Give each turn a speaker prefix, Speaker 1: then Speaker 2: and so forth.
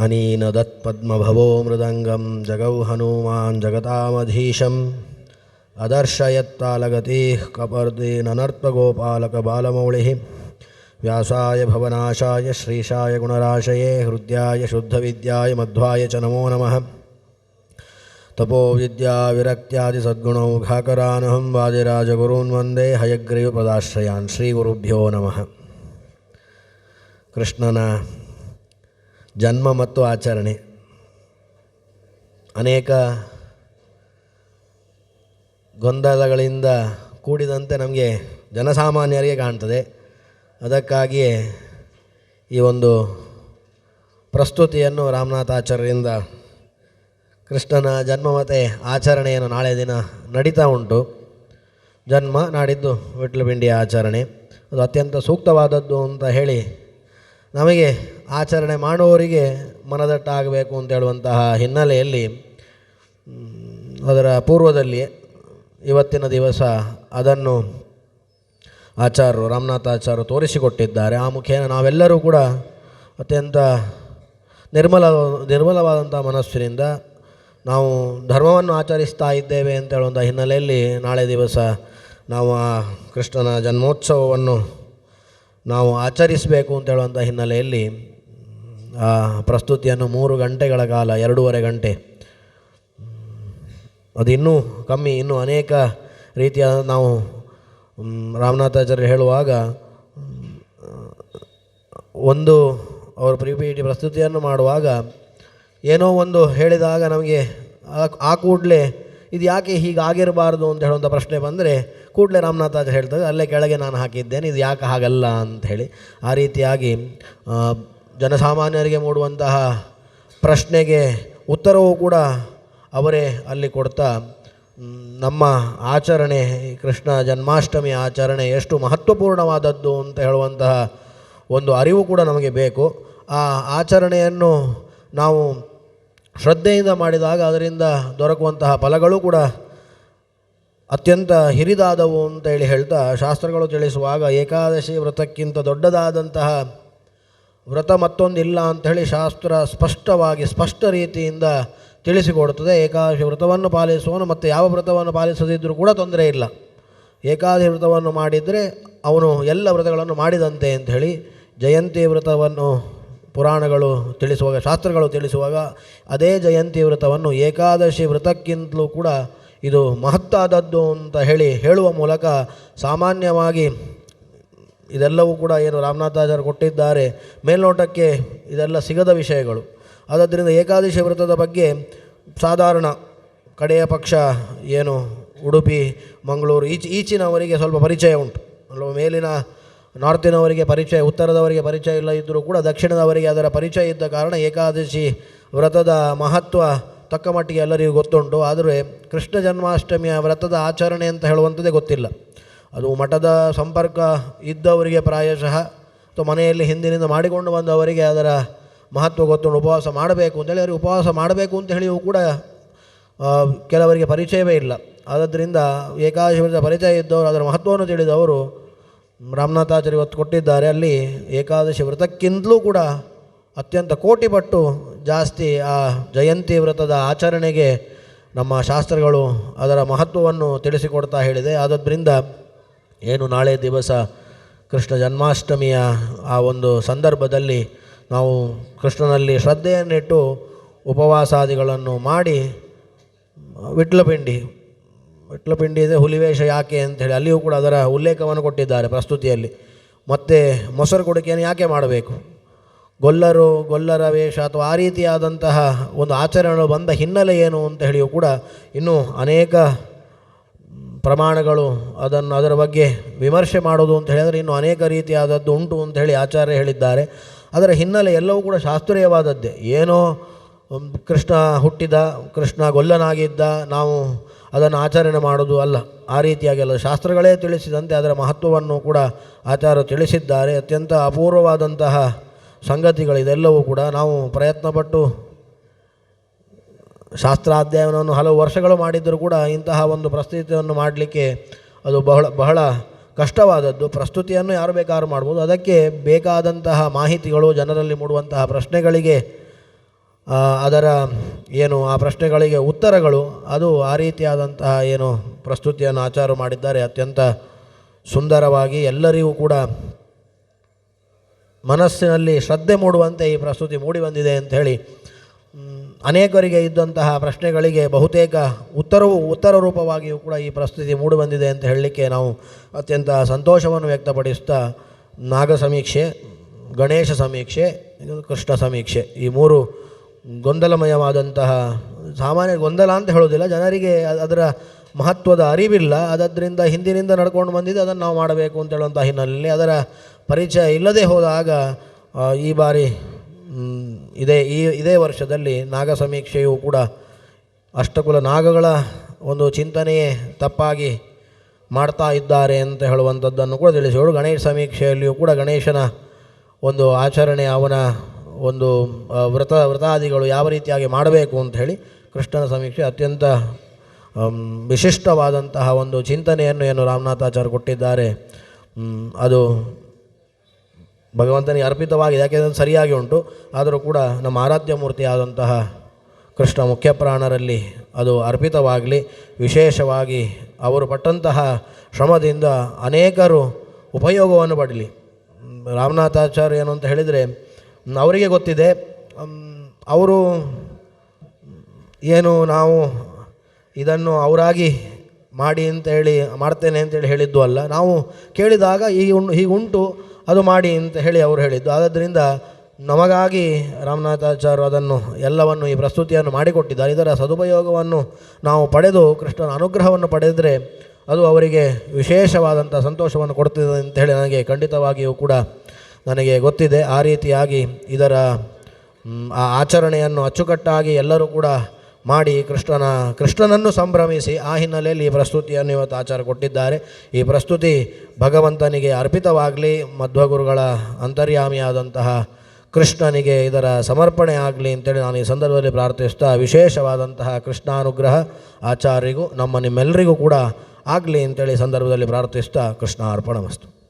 Speaker 1: अनेन दत्पद्मभवो मृदङ्गं जगौ हनूमान् जगतामधीशम् अदर्शयत्तालगतेः कपर्देननर्तगोपालकबालमौलिः व्यासाय भवनाशाय श्रीशाय गुणराशये हृद्याय शुद्धविद्याय मध्वाय च नमो नमः तपोविद्याविरक्त्यादिसद्गुणौघाकरानहं वादिराजगुरून् वन्दे हयग्रीवपदाश्रयान् श्रीगुरुभ्यो नमः कृष्णना ಜನ್ಮ ಮತ್ತು ಆಚರಣೆ. ಅನೇಕ ಗೊಂದಲಗಳಿಂದ ಕೂಡಿದಂತೆ ನಮಗೆ ಜನಸಾಮಾನ್ಯರಿಗೆ ಕಾಣ್ತದೆ. ಅದಕ್ಕಾಗಿಯೇ ಈ ಒಂದು ಪ್ರಸ್ತುತಿಯನ್ನು ರಾಮನಾಥಾಚಾರ್ಯರಿಂದ ಕೃಷ್ಣನ ಜನ್ಮ ಮತ್ತು ಆಚರಣೆಯನ್ನು ನಾಳೆ ದಿನ ನಡೀತಾ ಉಂಟು. ಜನ್ಮ ನಾಡಿದ್ದು ವಿಟ್ಲಪಿಂಡಿಯ ಆಚರಣೆ. ಅದು ಅತ್ಯಂತ ಸೂಕ್ತವಾದದ್ದು ಅಂತ ಹೇಳಿ ನಮಗೆ ಆಚರಣೆ ಮಾಡುವವರಿಗೆ ಮನದಟ್ಟಾಗಬೇಕು ಅಂತ ಹೇಳುವಂತಹ ಹಿನ್ನೆಲೆಯಲ್ಲಿ ಅದರ ಪೂರ್ವದಲ್ಲಿ ಇವತ್ತಿನ ದಿವಸ ಅದನ್ನು ಆಚಾರ್ಯರು ರಾಮನಾಥಾಚಾರ್ಯರು ತೋರಿಸಿಕೊಟ್ಟಿದ್ದಾರೆ. ಆ ಮುಖೇನ ನಾವೆಲ್ಲರೂ ಕೂಡ ಅತ್ಯಂತ ನಿರ್ಮಲ ನಿರ್ಮಲವಾದಂಥ ಮನಸ್ಸಿನಿಂದ ನಾವು ಧರ್ಮವನ್ನು ಆಚರಿಸ್ತಾ ಇದ್ದೇವೆ ಅಂತ ಹೇಳುವಂಥ ಹಿನ್ನೆಲೆಯಲ್ಲಿ ನಾಳೆ ದಿವಸ ನಾವು ಆ ಕೃಷ್ಣನ ಜನ್ಮೋತ್ಸವವನ್ನು ನಾವು ಆಚರಿಸಬೇಕು ಅಂತ ಹೇಳುವಂಥ ಹಿನ್ನೆಲೆಯಲ್ಲಿ ಪ್ರಸ್ತುತಿಯನ್ನು ಮೂರು ಗಂಟೆಗಳ ಕಾಲ ಎರಡೂವರೆ ಗಂಟೆ. ಅದು ಇನ್ನೂ ಕಮ್ಮಿ ಇನ್ನೂ ಅನೇಕ ರೀತಿಯ ನಾವು ರಾಮನಾಥಾಚಾರ್ಯ ಹೇಳುವಾಗ ಒಂದು ಅವರು ಟಿ ಪ್ರಸ್ತುತಿಯನ್ನು ಮಾಡುವಾಗ ಏನೋ ಒಂದು ಹೇಳಿದಾಗ ನಮಗೆ ಆ- ಆ ಕೂಡಲೇ ಇದು ಯಾಕೆ ಹೀಗಾಗಿರಬಾರ್ದು ಅಂತ ಹೇಳುವಂಥ ಪ್ರಶ್ನೆ ಬಂದರೆ ಕೂಡಲೇ ರಾಮನಾಥಾಚಾರ್ಯ ಹೇಳ್ತಾರೆ ಅಲ್ಲೇ ಕೆಳಗೆ ನಾನು ಹಾಕಿದ್ದೇನೆ ಇದು ಯಾಕೆ ಹಾಗಲ್ಲ ಅಂತ ಹೇಳಿ ಆ ರೀತಿಯಾಗಿ ಆ, ಜನಸಾಮಾನ್ಯರಿಗೆ ಮೂಡುವಂತಹ ಪ್ರಶ್ನೆಗೆ ಉತ್ತರವೂ ಕೂಡ ಅವರೇ ಅಲ್ಲಿ ಕೊಡ್ತಾ. ನಮ್ಮ ಆಚರಣೆ ಕೃಷ್ಣ ಜನ್ಮಾಷ್ಟಮಿ ಆಚರಣೆ ಎಷ್ಟು ಮಹತ್ವಪೂರ್ಣವಾದದ್ದು ಅಂತ ಹೇಳುವಂತಹ ಒಂದು ಅರಿವು ಕೂಡ ನಮಗೆ ಬೇಕು. ಆ ಆಚರಣೆಯನ್ನು ನಾವು ಶ್ರದ್ಧೆಯಿಂದ ಮಾಡಿದಾಗ ಅದರಿಂದ ದೊರಕುವಂತಹ ಫಲಗಳು ಕೂಡ ಅತ್ಯಂತ ಹಿರಿದಾದವು ಅಂತ ಹೇಳಿ ಹೇಳ್ತಾ, ಶಾಸ್ತ್ರಗಳು ತಿಳಿಸುವಾಗ ಏಕಾದಶಿ ವ್ರತಕ್ಕಿಂತ ದೊಡ್ಡದಾದಂತಹ ವ್ರತ ಮತ್ತೊಂದಿಲ್ಲ ಅಂಥೇಳಿ ಶಾಸ್ತ್ರ ಸ್ಪಷ್ಟವಾಗಿ, ಸ್ಪಷ್ಟ ರೀತಿಯಿಂದ ತಿಳಿಸಿಕೊಡುತ್ತದೆ. ಏಕಾದಶಿ ವ್ರತವನ್ನು ಪಾಲಿಸುವನು ಮತ್ತು ಯಾವ ವ್ರತವನ್ನು ಪಾಲಿಸದಿದ್ದರೂ ಕೂಡ ತೊಂದರೆ ಇಲ್ಲ. ಏಕಾದಶಿ ವ್ರತವನ್ನು ಮಾಡಿದರೆ ಅವನು ಎಲ್ಲ ವ್ರತಗಳನ್ನು ಮಾಡಿದಂತೆ ಅಂತ ಹೇಳಿ ಜಯಂತಿ ವ್ರತವನ್ನು ಪುರಾಣಗಳು ತಿಳಿಸುವಾಗ, ಶಾಸ್ತ್ರಗಳು ತಿಳಿಸುವಾಗ ಅದೇ ಜಯಂತಿ ವ್ರತವನ್ನು ಏಕಾದಶಿ ವ್ರತಕ್ಕಿಂತಲೂ ಕೂಡ ಇದು ಮಹತ್ತಾದದ್ದು ಅಂತ ಹೇಳಿ ಹೇಳುವ ಮೂಲಕ ಸಾಮಾನ್ಯವಾಗಿ ಇದೆಲ್ಲವೂ ಕೂಡ ಏನು ರಾಮನಾಥಾಚಾರ್ಯ ಕೊಟ್ಟಿದ್ದಾರೆ. ಮೇಲ್ನೋಟಕ್ಕೆ ಇದೆಲ್ಲ ಸಿಗದ ವಿಷಯಗಳು. ಆದ್ದರಿಂದ ಏಕಾದಶಿ ವ್ರತದ ಬಗ್ಗೆ ಸಾಧಾರಣ ಕಡೆಯ ಪಕ್ಷ ಏನು ಉಡುಪಿ, ಮಂಗಳೂರು, ಈಚ್, ಈಚಿನವರಿಗೆ ಸ್ವಲ್ಪ ಪರಿಚಯ ಉಂಟು. ಅಲ್ವ ಮೇಲಿನ ನಾರ್ತಿನವರಿಗೆ ಪರಿಚಯ, ಉತ್ತರದವರಿಗೆ ಪರಿಚಯ ಇಲ್ಲ ಇದ್ದರೂ ಕೂಡ ದಕ್ಷಿಣದವರಿಗೆ ಅದರ ಪರಿಚಯ ಇದ್ದ ಕಾರಣ ಏಕಾದಶಿ ವ್ರತದ ಮಹತ್ವ ತಕ್ಕ ಮಟ್ಟಿಗೆ ಎಲ್ಲರಿಗೂ ಗೊತ್ತುಂಟು. ಆದರೆ ಕೃಷ್ಣ ಜನ್ಮಾಷ್ಟಮಿಯ ವ್ರತದ ಆಚರಣೆ ಅಂತ ಹೇಳುವಂಥದ್ದೇ ಗೊತ್ತಿಲ್ಲ. ಅದು ಮಠದ ಸಂಪರ್ಕ ಇದ್ದವರಿಗೆ ಪ್ರಾಯಶಃ, ಅಥವಾ ಮನೆಯಲ್ಲಿ ಹಿಂದಿನಿಂದ ಮಾಡಿಕೊಂಡು ಬಂದವರಿಗೆ ಅದರ ಮಹತ್ವ ಗೊತ್ತು ಉಪವಾಸ ಮಾಡಬೇಕು ಅಂತೇಳಿ ಅವರಿಗೆ ಉಪವಾಸ ಮಾಡಬೇಕು ಅಂತ ಹೇಳಿಯೂ ಕೂಡ ಕೆಲವರಿಗೆ ಪರಿಚಯವೇ ಇಲ್ಲ. ಆದ್ದರಿಂದ ಏಕಾದಶಿ ಪರಿಚಯ ಇದ್ದವರು, ಅದರ ಮಹತ್ವವನ್ನು ತಿಳಿದವರು ರಾಮನಾಥಾಚಾರ್ಯ ಇವತ್ತು ಕೊಟ್ಟಿದ್ದಾರೆ. ಅಲ್ಲಿ ಏಕಾದಶಿ ವ್ರತಕ್ಕಿಂತಲೂ ಕೂಡ ಅತ್ಯಂತ ಕೋಟಿ ಪಟ್ಟು ಜಾಸ್ತಿ ಆ ಜಯಂತಿ ವ್ರತದ ಆಚರಣೆಗೆ ನಮ್ಮ ಶಾಸ್ತ್ರಗಳು ಅದರ ಮಹತ್ವವನ್ನು ತಿಳಿಸಿಕೊಡ್ತಾ ಹೇಳಿದೆ. ಆದ್ದರಿಂದ ಏನು ನಾಳೆ ದಿವಸ ಕೃಷ್ಣ ಜನ್ಮಾಷ್ಟಮಿಯ ಆ ಒಂದು ಸಂದರ್ಭದಲ್ಲಿ ನಾವು ಕೃಷ್ಣನಲ್ಲಿ ಶ್ರದ್ಧೆಯನ್ನಿಟ್ಟು ಉಪವಾಸಾದಿಗಳನ್ನು ಮಾಡಿ ವಿಟ್ಲಪಿಂಡಿ ವಿಟ್ಲಪಿಂಡಿ ಇದೆ ಹುಲಿವೇಷ ಯಾಕೆ ಅಂಥೇಳಿ ಅಲ್ಲಿಯೂ ಕೂಡ ಅದರ ಉಲ್ಲೇಖವನ್ನು ಕೊಟ್ಟಿದ್ದಾರೆ ಪ್ರಸ್ತುತಿಯಲ್ಲಿ. ಮತ್ತು ಮೊಸರು ಕುಡಿಕೆಯನ್ನು ಯಾಕೆ ಮಾಡಬೇಕು? ಗೊಲ್ಲರು, ಗೊಲ್ಲರ ವೇಷ ಅಥವಾ ಆ ರೀತಿಯಾದಂತಹ ಒಂದು ಆಚರಣೆಗಳು ಬಂದ ಹಿನ್ನೆಲೆ ಏನು ಅಂತ ಹೇಳಿಯೂ ಕೂಡ ಇನ್ನೂ ಅನೇಕ ಪ್ರಮಾಣಗಳು ಅದನ್ನು ಅದರ ಬಗ್ಗೆ ವಿಮರ್ಶೆ ಮಾಡೋದು ಅಂತ ಹೇಳಿದರೆ ಇನ್ನು ಅನೇಕ ರೀತಿಯಾದದ್ದು ಉಂಟು ಅಂತ ಹೇಳಿ ಆಚಾರ್ಯ ಹೇಳಿದ್ದಾರೆ. ಅದರ ಹಿನ್ನೆಲೆ ಎಲ್ಲವೂ ಕೂಡ ಶಾಸ್ತ್ರೀಯವಾದದ್ದೇ. ಏನೋ ಕೃಷ್ಣ ಹುಟ್ಟಿದ, ಕೃಷ್ಣ ಗೊಲ್ಲನಾಗಿದ್ದ, ನಾವು ಅದನ್ನು ಆಚರಣೆ ಮಾಡೋದು ಅಲ್ಲ. ಆ ರೀತಿಯಾಗೆಲ್ಲ ಶಾಸ್ತ್ರಗಳೇ ತಿಳಿಸಿದಂತೆ ಅದರ ಮಹತ್ವವನ್ನು ಕೂಡ ಆಚಾರ್ಯರು ತಿಳಿಸಿದ್ದಾರೆ. ಅತ್ಯಂತ ಅಪೂರ್ವವಾದಂತಹ ಸಂಗತಿಗಳಿದೆಲ್ಲವೂ ಕೂಡ ನಾವು ಪ್ರಯತ್ನಪಟ್ಟು ಶಾಸ್ತ್ರಾಧ್ಯಯನವನ್ನು ಹಲವು ವರ್ಷಗಳು ಮಾಡಿದ್ದರೂ ಕೂಡ ಇಂತಹ ಒಂದು ಪ್ರಸ್ತುತಿಯನ್ನು ಮಾಡಲಿಕ್ಕೆ ಅದು ಬಹಳ ಬಹಳ ಕಷ್ಟವಾದದ್ದು. ಪ್ರಸ್ತುತಿಯನ್ನು ಯಾರು ಬೇಕಾದ್ರೂ ಮಾಡ್ಬೋದು. ಅದಕ್ಕೆ ಬೇಕಾದಂತಹ ಮಾಹಿತಿಗಳು ಜನರಲ್ಲಿ ಮೂಡುವಂತಹ ಪ್ರಶ್ನೆಗಳಿಗೆ ಅದರ ಏನು, ಆ ಪ್ರಶ್ನೆಗಳಿಗೆ ಉತ್ತರಗಳು, ಅದು ಆ ರೀತಿಯಾದಂತಹ ಏನು ಪ್ರಸ್ತುತಿಯನ್ನು ಆಚಾರ ಮಾಡಿದ್ದಾರೆ. ಅತ್ಯಂತ ಸುಂದರವಾಗಿ ಎಲ್ಲರಿಗೂ ಕೂಡ ಮನಸ್ಸಿನಲ್ಲಿ ಶ್ರದ್ಧೆ ಮೂಡುವಂತೆ ಈ ಪ್ರಸ್ತುತಿ ಮೂಡಿ ಬಂದಿದೆ ಅಂತ ಹೇಳಿ ಅನೇಕರಿಗೆ ಇದ್ದಂತಹ ಪ್ರಶ್ನೆಗಳಿಗೆ ಬಹುತೇಕ ಉತ್ತರವು ಉತ್ತರ ರೂಪವಾಗಿಯೂ ಕೂಡ ಈ ಪ್ರಸ್ತುತಿ ಮೂಡಿಬಂದಿದೆ ಅಂತ ಹೇಳಲಿಕ್ಕೆ ನಾವು ಅತ್ಯಂತ ಸಂತೋಷವನ್ನು ವ್ಯಕ್ತಪಡಿಸ್ತಾ ನಾಗ ಸಮೀಕ್ಷೆ, ಗಣೇಶ ಸಮೀಕ್ಷೆ, ಕೃಷ್ಣ ಸಮೀಕ್ಷೆ ಈ ಮೂರು ಗೊಂದಲಮಯವಾದಂತಹ ಸಾಮಾನ್ಯ ಗೊಂದಲ ಅಂತ ಹೇಳೋದಿಲ್ಲ ಜನರಿಗೆ ಅದರ ಮಹತ್ವದ ಅರಿವಿಲ್ಲ. ಅದರಿಂದ ಹಿಂದಿನಿಂದ ನಡ್ಕೊಂಡು ಬಂದಿದ್ದು ಅದನ್ನು ನಾವು ಮಾಡಬೇಕು ಅಂತ ಹೇಳುವಂಥ ಹಿನ್ನೆಲೆಯಲ್ಲಿ ಅದರ ಪರಿಚಯ ಇಲ್ಲದೆ ಹೋದಾಗ ಈ ಬಾರಿ ಇದೇ ಈ, ಇದೇ ವರ್ಷದಲ್ಲಿ ನಾಗ ಸಮೀಕ್ಷೆಯೂ ಕೂಡ ಅಷ್ಟಕುಲ ನಾಗಗಳ ಒಂದು ಚಿಂತನೆಯೇ ತಪ್ಪಾಗಿ ಮಾಡ್ತಾ ಇದ್ದಾರೆ ಅಂತ ಹೇಳುವಂಥದ್ದನ್ನು ಕೂಡ ತಿಳಿಸಿದರು ಗಣೇಶ ಸಮೀಕ್ಷೆಯಲ್ಲಿಯೂ ಕೂಡ ಗಣೇಶನ ಒಂದು ಆಚರಣೆ, ಅವನ ಒಂದು ವ್ರತ, ವ್ರತಾದಿಗಳು ಯಾವ ರೀತಿಯಾಗಿ ಮಾಡಬೇಕು ಅಂತ ಹೇಳಿ ಕೃಷ್ಣನ ಸಮೀಕ್ಷೆ ಅತ್ಯಂತ ವಿಶಿಷ್ಟವಾದಂತಹ ಒಂದು ಚಿಂತನೆಯನ್ನು ಏನು ರಾಮನಾಥಾಚಾರ್ಯ ಕೊಟ್ಟಿದ್ದಾರೆ. ಅದು ಭಗವಂತನಿಗೆ ಅರ್ಪಿತವಾಗಿದೆ. ಯಾಕೆಂದರೆ ಸರಿಯಾಗಿ ಉಂಟು. ಆದರೂ ಕೂಡ ನಮ್ಮ ಆರಾಧ್ಯ ಮೂರ್ತಿಯಾದಂತಹ ಕೃಷ್ಣ ಮುಖ್ಯ ಪ್ರಾಣರಲ್ಲಿ ಅದು ಅರ್ಪಿತವಾಗಲಿ. ವಿಶೇಷವಾಗಿ ಅವರು ಪಟ್ಟಂತಹ ಶ್ರಮದಿಂದ ಅನೇಕರು ಉಪಯೋಗವನ್ನು ಪಡಲಿ. ರಾಮನಾಥಾಚಾರ್ಯ ಏನು ಅಂತ ಹೇಳಿದರೆ, ಅವರಿಗೆ ಗೊತ್ತಿದೆ ಅವರು ಏನು ನಾವು ಇದನ್ನು ಅವರಾಗಿ ಮಾಡಿ ಅಂತ ಹೇಳಿ, ಮಾಡ್ತೇನೆ ಅಂತೇಳಿ ಹೇಳಿದ್ದು ಅಲ್ಲ. ನಾವು ಕೇಳಿದಾಗ ಈ ಉಂಟು ಹೀಗುಂಟು ಅದು ಮಾಡಿ ಅಂತ ಹೇಳಿ ಅವರು ಹೇಳಿದ್ದು. ಆದ್ದರಿಂದ ನಮಗಾಗಿ ರಾಮನಾಥಾಚಾರ್ಯ ಅದನ್ನು ಎಲ್ಲವನ್ನು ಈ ಪ್ರಸ್ತುತಿಯನ್ನು ಮಾಡಿಕೊಟ್ಟಿದ್ದಾರೆ. ಇದರ ಸದುಪಯೋಗವನ್ನು ನಾವು ಪಡೆದು ಕೃಷ್ಣನ ಅನುಗ್ರಹವನ್ನು ಪಡೆದರೆ ಅದು ಅವರಿಗೆ ವಿಶೇಷವಾದಂಥ ಸಂತೋಷವನ್ನು ಕೊಡ್ತಿದೆ ಅಂತ ಹೇಳಿ ನನಗೆ ಖಂಡಿತವಾಗಿಯೂ ಕೂಡ ನನಗೆ ಗೊತ್ತಿದೆ. ಆ ರೀತಿಯಾಗಿ ಇದರ ಆ ಆಚರಣೆಯನ್ನು ಅಚ್ಚುಕಟ್ಟಾಗಿ ಎಲ್ಲರೂ ಕೂಡ ಮಾಡಿ ಕೃಷ್ಣನ, ಕೃಷ್ಣನನ್ನು ಸಂಭ್ರಮಿಸಿ ಆ ಹಿನ್ನೆಲೆಯಲ್ಲಿ ಈ ಪ್ರಸ್ತುತಿಯನ್ನು ಇವತ್ತು ಆಚಾರ ಕೊಟ್ಟಿದ್ದಾರೆ. ಈ ಪ್ರಸ್ತುತಿ ಭಗವಂತನಿಗೆ ಅರ್ಪಿತವಾಗಲಿ, ಮಧ್ವಗುರುಗಳ ಅಂತರ್ಯಾಮಿಯಾದಂತಹ ಕೃಷ್ಣನಿಗೆ ಇದರ ಸಮರ್ಪಣೆ ಆಗಲಿ ಅಂತೇಳಿ ನಾನು ಈ ಸಂದರ್ಭದಲ್ಲಿ ಪ್ರಾರ್ಥಿಸ್ತಾ ವಿಶೇಷವಾದಂತಹ ಕೃಷ್ಣಾನುಗ್ರಹ ಆಚಾರ್ಯರಿಗೂ, ನಮ್ಮ ನಿಮ್ಮೆಲ್ಲರಿಗೂ ಕೂಡ ಆಗಲಿ ಅಂತೇಳಿ ಸಂದರ್ಭದಲ್ಲಿ ಪ್ರಾರ್ಥಿಸ್ತಾ ಕೃಷ್ಣ ಅರ್ಪಣಮಸ್ತು.